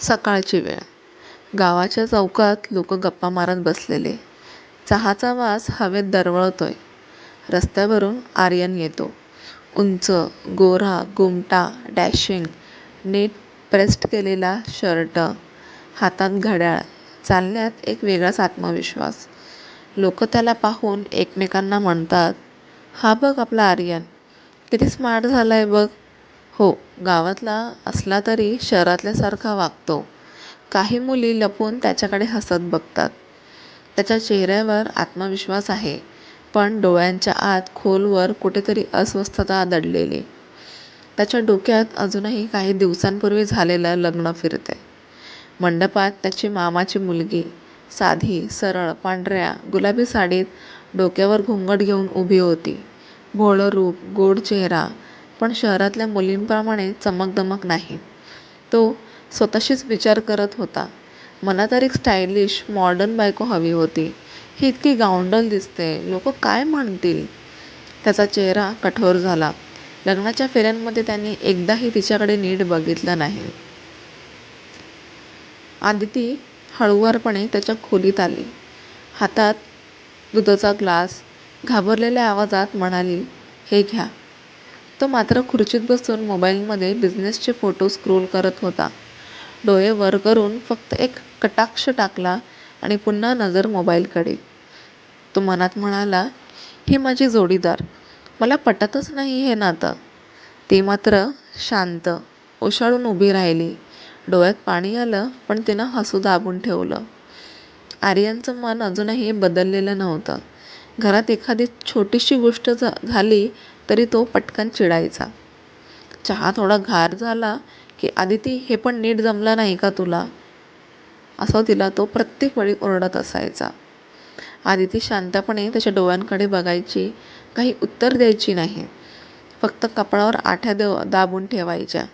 सकाळची वेळ. गावाच्या चौकात लोक गप्पा मारत बसलेले. चहाचा वास हवेत दरवळतो आहे रस्त्यावरून आर्यन येतो. उंच गोरा गुमटा डॅशिंग नीट प्रेस्ड केलेला शर्ट हातात घड्याळ चालण्यात एक वेगळाच आत्मविश्वास. लोक त्याला पाहून एकमेकांना म्हणतात हा बघ आपला आर्यन किती स्मार्ट झाला आहे बघ. हो गावातला असला तरी शहरातल्यासारखा वागतो. काही मुली लपून त्याच्याकडे हसत बघतात. त्याच्या चेहऱ्यावर आत्मविश्वास आहे पण डोळ्यांच्या आत खोलवर कुठेतरी अस्वस्थता दडलेली. त्याच्या डोक्यात अजूनही काही दिवसांपूर्वी झालेलं लग्न फिरते मंडपात त्याची मामाची मुलगी साधी सरळ पांढऱ्या गुलाबी साडीत डोक्यावर घुंगट घेऊन उभी होती. भोळं रूप गोड चेहरा पण शहरातल्या मुलींप्रमाणे चमकदमक नाही. तो स्वतःशीच विचार करत होता. मला तर एक स्टायलिश मॉडर्न बायको हवी होती. ही इतकी गावंढळ दिसते. लोक काय म्हणतील? त्याचा चेहरा कठोर झाला. लग्नाच्या फेऱ्यांमध्ये त्यांनी एकदाही तिच्याकडे नीट बघितलं नाही. आदिती हळुवारपणे त्याच्या खोलीत आली. हातात दुधाचा ग्लास घाबरलेल्या आवाजात म्हणाली हे घ्या. तो मात्र खुर्चीत बसून मोबाईलमध्ये बिझनेसचे फोटो स्क्रोल करत होता. डोळे वर करून फक्त एक कटाक्ष टाकला आणि पुन्हा नजर मोबाईलकडे. तो मनात म्हणाला ही माझी जोडीदार मला पटतच नाही हे नातं. ती मात्र शांत ओशाळून उभी राहिली. डोळ्यात पाणी आलं पण तिनं हसू दाबून ठेवलं. आर्यनचं मन अजूनही बदललेलं नव्हतं. घरात एखादी छोटीशी गोष्ट झाली तरी तो पटकन चिडायचा. चहा थोडा गार झाला की आदिती हे पण नीट जमलं नाही का तुला? असं तिला तो प्रत्येक वेळी ओरडत असायचा. आदिती शांतपणे त्याच्या डोळ्यांकडे बघायची काही उत्तर द्यायची नाही. फक्त कपाळावर आठ्या देव दाबून ठेवायच्या.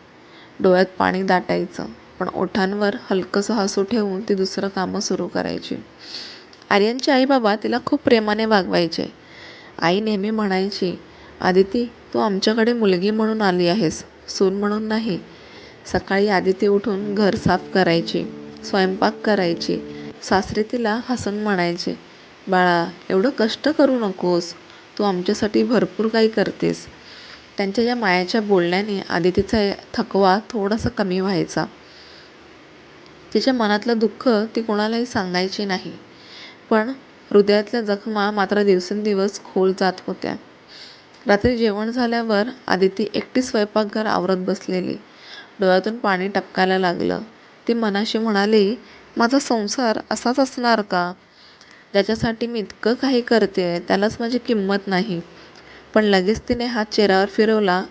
डोळ्यात पाणी दाटायचं पण ओठांवर हलकंसं हसू ठेवून ती दुसरं कामं सुरू करायची. आर्यनचे आई बाबा तिला खूप प्रेमाने वागवायचे. आई नेहमी म्हणायची आदिती तू आमच्याकडे मुलगी म्हणून आली आहेस सून म्हणून नाही. सकाळी आदिती उठून घर साफ करायची स्वयंपाक करायची सासरे तिला हसून म्हणायचे बाळा एवढं कष्ट करू नकोस तू आमच्यासाठी भरपूर काही करतेस. त्यांच्या या मायाच्या बोलण्याने आदितीचा थकवा थोडासा कमी व्हायचा. तिच्या मनातलं दुःख ती कोणालाही सांगायची नाही पण हृदयातल्या जखमा मात्र दिवसेंदिवस खोल जात होत्या. रात्री जेवण झाल्यावर आदिती एकटी स्वयंपाकघर आवरत बसलेली. डोळ्यातून पाणी टपकायला लागलं. ती मनाशी म्हणाली माझा संसार असाच असणार का? ज्याच्यासाठी मी इतकं काही करते त्यालाच माझी किंमत नाही. पण लगेच तिने हात चेहऱ्यावर फिरवला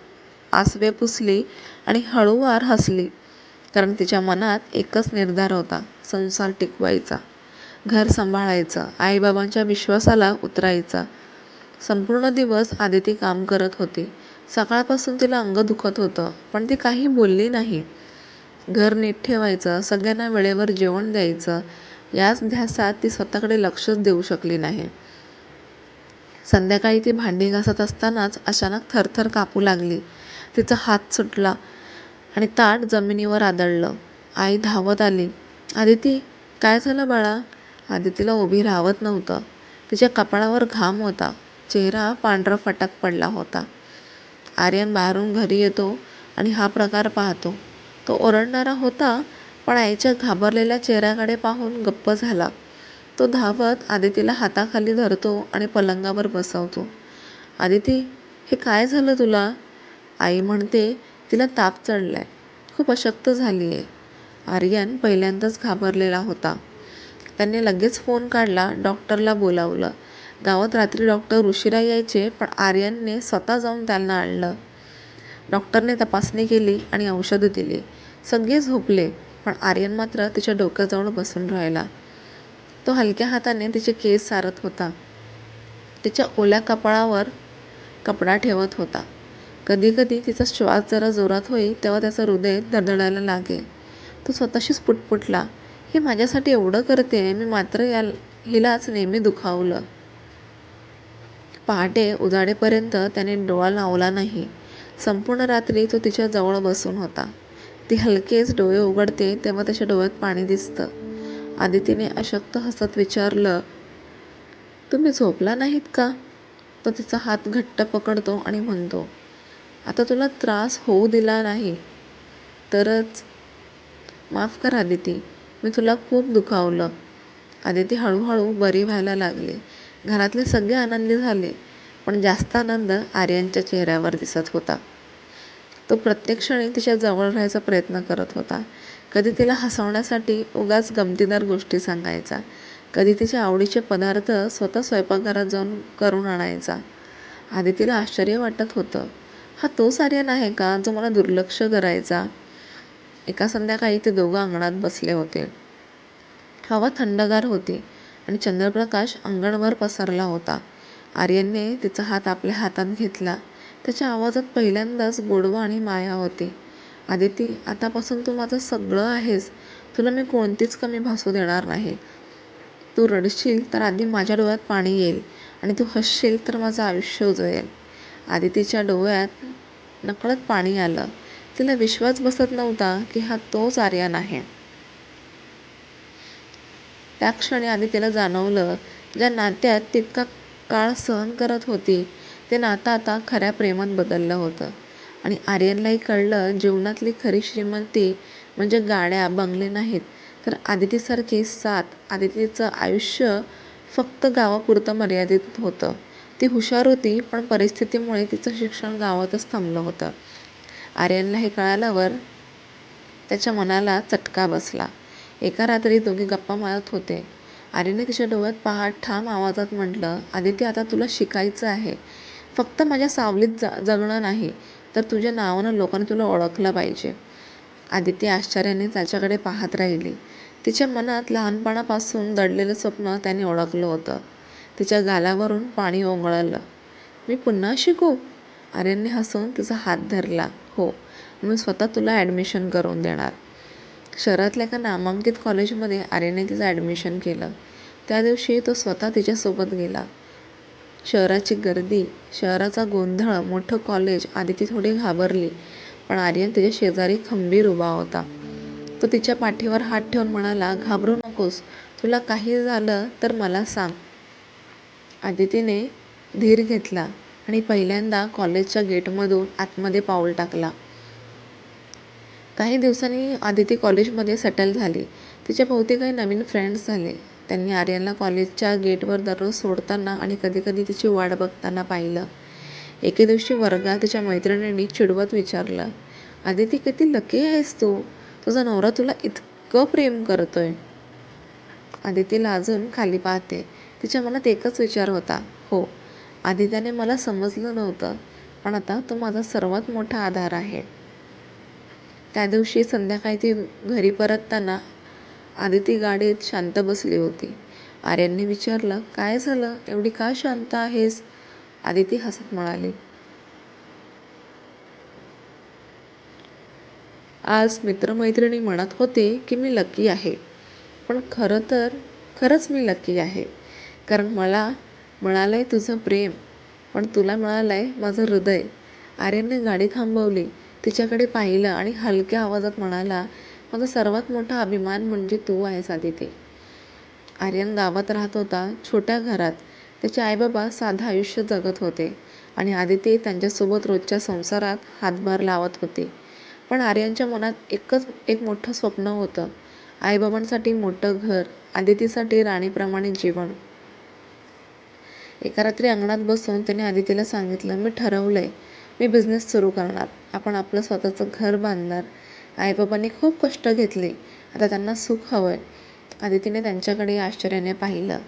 आसवे पुसली आणि हळूवार हसली कारण तिच्या मनात एकच निर्धार होता संसार टिकवायचा. घर सांभाळायचं आईबाबांच्या विश्वासाला उतरायचा. संपूर्ण दिवस आदिती काम करत होती. सकाळपासून तिला अंग दुखत होतं पण ती काही बोलली नाही. घर नीट ठेवायचं सगळ्यांना वेळेवर जेवण द्यायचं याच ध्यासात ती स्वतःकडे लक्षच देऊ शकली नाही. संध्याकाळी ती भांडी घासत असतानाच अचानक थरथर कापू लागली. तिचा हात सुटला आणि ताट जमिनीवर आदळलं. आई धावत आली. आदिती काय झालं बाळा? आदितीला उभी राहवत नव्हतं. तिच्या कपाळावर घाम होता. चेहरा पांढरा फटाक पडला होता. आर्यन बाहेरून घरी येतो आणि हा प्रकार पाहतो. तो ओरडणारा होता पण आईच्या घाबरलेल्या चेहऱ्याकडे पाहून गप्प झाला. तो धावत आदितीला हाताखाली धरतो आणि पलंगावर बसवतो. आदिती हे काय झालं तुला? आई म्हणते तिला ताप चढलाय. खूप अशक्त झाली आहे आर्यन पहिल्यांदाच घाबरलेला होता. त्याने लगेच फोन काढला डॉक्टरला बोलावलं. गावात रात्री डॉक्टर उशिरा यायचे पण आर्यनने स्वतः जाऊन त्यांना आणलं. डॉक्टरने तपासणी केली आणि औषधं दिली. सगळे झोपले पण आर्यन मात्र तिच्या डोक्याजवळ बसून राहिला. तो हलक्या हाताने तिचे केस सारत होता. तिच्या ओल्या कपाळावर कपडा ठेवत होता. कधीकधी तिचा श्वास जरा जोरात होई तेव्हा त्याचं हृदय धडधडायला लागे. तो स्वतःशीच पुटपुटला ही माझ्यासाठी एवढं करते मी मात्र या हिलाच नेहमी दुखावलं. पहाटे उजाडेपर्यंत त्याने डोळा लावला नाही संपूर्ण रात्री तो तिच्या जवळ बसून होता ती हलकेच डोळे उघडते तेव्हा त्याच्या डोळ्यात पाणी दिसतं. आदितीने अशक्त हसत विचारलं, तुम्ही झोपला नाहीत का? तो तिचा हात घट्ट पकडतो आणि म्हणतो, आता तुला त्रास होऊ दिला नाही तरच. माफ कर आदिती, मी तुला खूप दुखावलं. आदिती हळूहळू बरी व्हायला लागली. घरातले सगळे आनंदी झाले. पण जास्त आनंद आर्यनच्या चेहऱ्यावर दिसत होता. तो प्रत्येक क्षणी तिच्या जवळ राहायचा प्रयत्न करत होता. कधी तिला हसवण्यासाठी उगाच गमतीदार गोष्टी सांगायचा, कधी तिच्या आवडीचे पदार्थ स्वतः स्वयंपाकघरात जाऊन करून आणायचा. आधी तिला आश्चर्य वाटत होतं, हा तोच आर्यन आहे का जो मला दुर्लक्ष करायचा? एका संध्याकाळी ते दोघं अंगणात बसले होते. हवा थंडगार होती आणि चंद्रप्रकाश अंगणभर पसरला होता. आर्यनने तिचा हात आपल्या हातात घेतला. त्याच्या आवाजात पहिल्यांदाच गोडवा आणि माया होती. आदिती, आतापासून तू माझं सगळं आहेस. तुला मी कोणतीच कमी भासू देणार नाही. तू रडशील तर आधी माझ्या डोळ्यात पाणी येईल आणि तू हसशील तर माझं आयुष्य उजळेल. आदितीच्या डोळ्यात नकळत पाणी आलं. तिला विश्वास बसत नव्हता की हा तोच आर्यन आहे. त्या क्षणी आदितीला जाणवलं, ज्या नात्यात तितका काळ सहन करत होती, ते नातं आता खऱ्या प्रेमात बदललं होतं. आणि आर्यनलाही कळलं, जीवनातली खरी श्रीमंती म्हणजे गाड्या, बंगले नाहीत, तर आदितीसारखी साथ. आदितीचं आयुष्य फक्त गावापुरतं मर्यादित होतं. ती हुशार होती, पण परिस्थितीमुळे तिचं शिक्षण गावातच थांबलं होतं. आर्यनला हे कळल्यावर त्याच्या मनाला चटका बसला. एका रात्री दोघे गप्पा मारत होते. आर्यने तिच्या डोळ्यात पाहात ठाम आवाजात म्हटलं, आदिती, आता तुला शिकायचं आहे. फक्त माझ्या सावलीत जा जगणं नाही, तर तुझ्या नावानं लोकांनी तुला ओळखलं पाहिजे. आदिती आश्चर्याने त्याच्याकडे पाहत राहिली. तिच्या मनात लहानपणापासून दडलेलं स्वप्न त्याने ओळखलं होतं. तिच्या गालावरून पाणी ओंगळलं मी पुन्हा शिकू? आर्यनने हसून तिचा हात धरला. हो, मी स्वतः तुला ॲडमिशन करून देणार. शहरातल्या एका नामांकित कॉलेजमध्ये आर्यने तिचं ॲडमिशन केलं. त्या दिवशी तो स्वतः तिच्यासोबत गेला. शहराची गर्दी, शहराचा गोंधळ, मोठं कॉलेज. आदिती थोडी घाबरली, पण आर्यन तिच्या शेजारी खंबीर उभा होता. तो तिच्या पाठीवर हात ठेवून म्हणाला, घाबरू नकोस. तुला काही झालं तर मला सांग. आदितीने धीर घेतला आणि पहिल्यांदा कॉलेजच्या गेटमधून आतमध्ये पाऊल टाकला काही दिवसांनी आदिती कॉलेजमध्ये सेटल झाली. तिच्या भोवती काही नवीन फ्रेंड्स झाले. त्यांनी आर्यनला कॉलेजच्या गेटवर दररोज सोडताना आणि कधीकधी तिची वाट बघताना पाहिलं. एके दिवशी वर्गात तिच्या मैत्रिणींनी चिडवत विचारलं, आदिती, किती लकी आहेस तू. तुझा नवरा तुला इतकं प्रेम करतोय. आदिती लाजून खाली पाहते. तिच्या मनात एकच विचार होता, हो, आदित्याने मला समजलं नव्हतं, पण आता तो माझा सर्वात मोठा आधार आहे. त्या दिवशी संध्याकाळी ती घरी परतताना आदिती गाडीत शांत बसली होती. आर्यनने विचारलं, काय झालं, एवढी का शांत आहेस? आदिती हसत म्हणाली, आज मित्रमैत्रिणी म्हणत होते की मी लकी आहे. पण खरं तर खरंच मी लकी आहे. कारण मला मिळालंय तुझं प्रेम, पण तुला मिळालंय माझं हृदय. आर्यनने गाडी थांबवली, तिच्याकडे पाहिलं आणि हलक्या आवाजात म्हणाला, माझा सर्वात मोठा अभिमान म्हणजे तू आहेस आदिती. आर्यन गावात राहत होता. छोट्या घरात. त्याचे आईबाबा साधं आयुष्य जगत होते आणि आदिती त्यांच्यासोबत रोजच्या संसारात हातभार लावत होती. पण आर्यनच्या मनात एकच एक मोठं स्वप्न होतं. आईबाबांसाठी मोठं घर, आदितीसाठी राणीप्रमाणे जीवन. एका रात्री अंगणात बसून त्याने आदितीला सांगितलं, मी ठरवलं आहे मी बिझनेस सुरू करणार. आपण आपलं स्वतःचं घर बांधणार. आई-बाबांनी खूप कष्ट घेतले, आता त्यांना सुख हवं आहे आदितीने त्यांच्याकडे आश्चर्याने पाहिलं.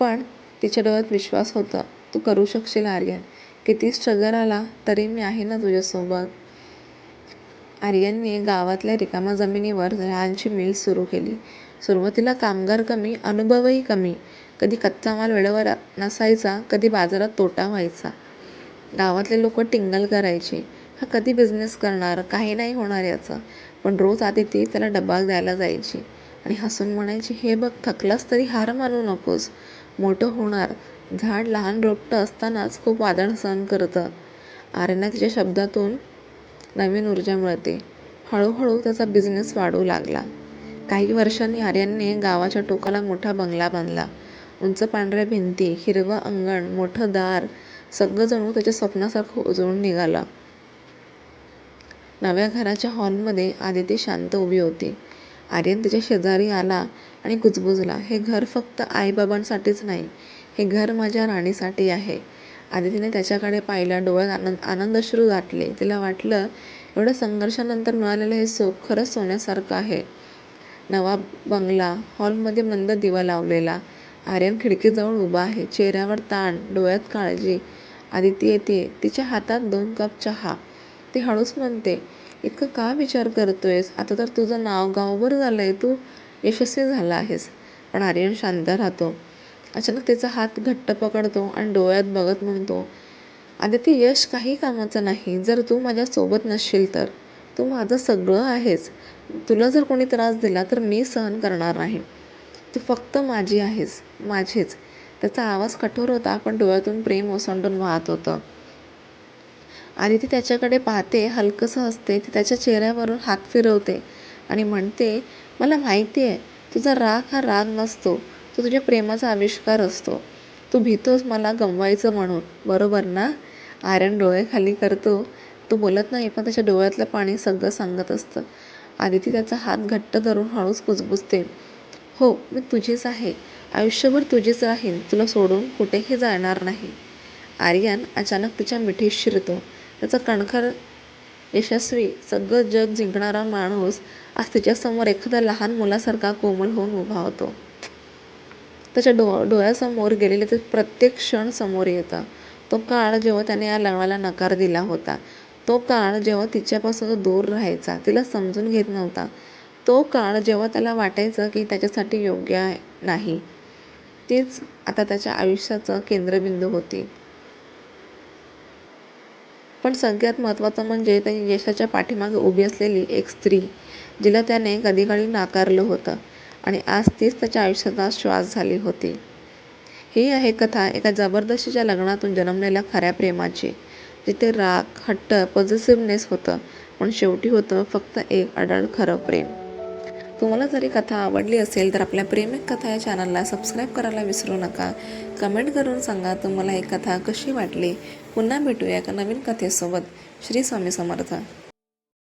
पण तिच्या डोळ्यात विश्वास होता. तू करू शकशील आर्यन. किती स्ट्रगल आला तरी मी आहे ना तुझ्यासोबत. आर्यनने गावातल्या रिकाम्या जमिनीवर झाडांची मिल सुरू केली. सुरुवातीला कामगार कमी, अनुभवही कमी. कधी कच्चा माल वेळेवर नसायचा, कधी बाजारात तोटा व्हायचा. गावातले लोक टिंगल करायचे, हा कधी बिझनेस करणार, काही नाही होणार याचं. पण रोज आदिती त्याला डबा द्यायला जायची आणि हसून म्हणायची, हे बघ, थकलास तरी हार मानू नकोस. मोठं होणार. झाड लहान रोपटं असतानाच खूप वादळ सहन करतं. आर्यनला तिच्या शब्दातून नवीन ऊर्जा मिळते. हळूहळू त्याचा बिझनेस वाढू लागला काही वर्षांनी आर्यांनी गावाच्या टोकाला मोठा बंगला बांधला उंच पांढऱ्या भिंती हिरवं अंगण मोठं दार सगळं जणू त्याच्या स्वप्नासारखं उजळून निघाला. नव्या घराच्या हॉलमध्ये आदिती शांत उभी होती. आर्यन तिच्या शेजारी आला आणि कुजबुजला हे घर फक्त आईबाबांसाठीच नाही हे घर माझ्या राणीसाठी आहे. आदितीने त्याच्याकडे पाहिला डोळ्यात आनंद आनंदश्रू दाटले तिला वाटलं एवढ्या संघर्षानंतर मिळालेलं हे सुख खरंच सोन्यासारखं आहे. नवा बंगला हॉलमध्ये मंद दिवा लावलेला. आर्यन खिडकीजवळ उभा आहे. चेहऱ्यावर ताण डोळ्यात काळजी. आदिती येते. आहे तिच्या हातात दोन कप चहा. ती हळूच म्हणते इतकं का विचार करतोयस? आता तर तुझं नाव गावभर झालं आहे तू यशस्वी झाला आहेस. पण आर्यन शांत राहतो. अचानक तिचा हात घट्ट पकडतो आणि डोळ्यात बघत म्हणतो आदिती यश काही कामाचं नाही. जर तू माझ्यासोबत नसशील तर? तू माझं सगळं आहेस. तुला जर कोणी त्रास दिला तर मी सहन करणार नाही. तू फक्त माझी आहेस. माझीच. त्याचा आवाज कठोर होता पण डोळ्यातून प्रेम ओसंडून वाहत होतं. आदिती त्याच्याकडे पाहते हलकंसं हसते ती त्याच्या चेहऱ्यावरून हात फिरवते आणि म्हणते मला माहिती आहे तुझा राग हा राग नसतो तो तुझ्या प्रेमाचा आविष्कार असतो. तू भीतोस मला गमवायचं म्हणून बरोबर ना? आर्यन डोळे खाली करतो. तो बोलत नाही पण त्याच्या डोळ्यातलं पाणी सगळं सांगत असतं. आदिती त्याचा हात घट्ट धरून हळूच कुजबुजते. हो मी तुझीच आहे. आयुष्यभर तुझीच राहीन तुला सोडून कुठेही जाणार नाही. आर्यन अचानक तिच्या मिठीत शिरतो. त्याचा कणखर यशस्वी सगळं जग जिंकणारा माणूस आज तिच्यासमोर एखाद्या लहान मुलासारखा कोमल होऊन उभा होतो. त्याच्या डो डोळ्यासमोर गेलेले ते प्रत्येक क्षण समोर येतं तो काळ जेव्हा त्याने या लग्नाला नकार दिला होता तो काळ जेव्हा तिच्यापासून दूर राहायचा तिला समजून घेत नव्हता. तो काळ जेव्हा त्याला वाटायचं की त्याच्यासाठी योग्य आहे नाही तीच आता त्याच्या आयुष्याचं केंद्रबिंदू होती. पण सगळ्यात महत्त्वाचं म्हणजे त्याच्या यशाच्या पाठीमागे उभी असलेली एक स्त्री जिला त्याने कधीकाळी नाकारलं होतं आणि आज तीच त्याच्या आयुष्याचा श्वास झाली होती. ही आहे कथा एका जबरदस्तीच्या लग्नातून जन्मलेल्या खऱ्या प्रेमाची जिथे राग हट्ट पॉझिटिव्हनेस होतं पण शेवटी होतं फक्त एक अडळ खरं प्रेम. तुम्हाला जरी कथा आवडली असेल तर आपल्या प्रेमिक कथा या चॅनलला सबस्क्राईब करायला विसरू नका. कमेंट करून सांगा तुम्हाला ही कथा कशी वाटली. पुन्हा भेटूया एका नवीन कथेसोबत. श्री स्वामी समर्थ.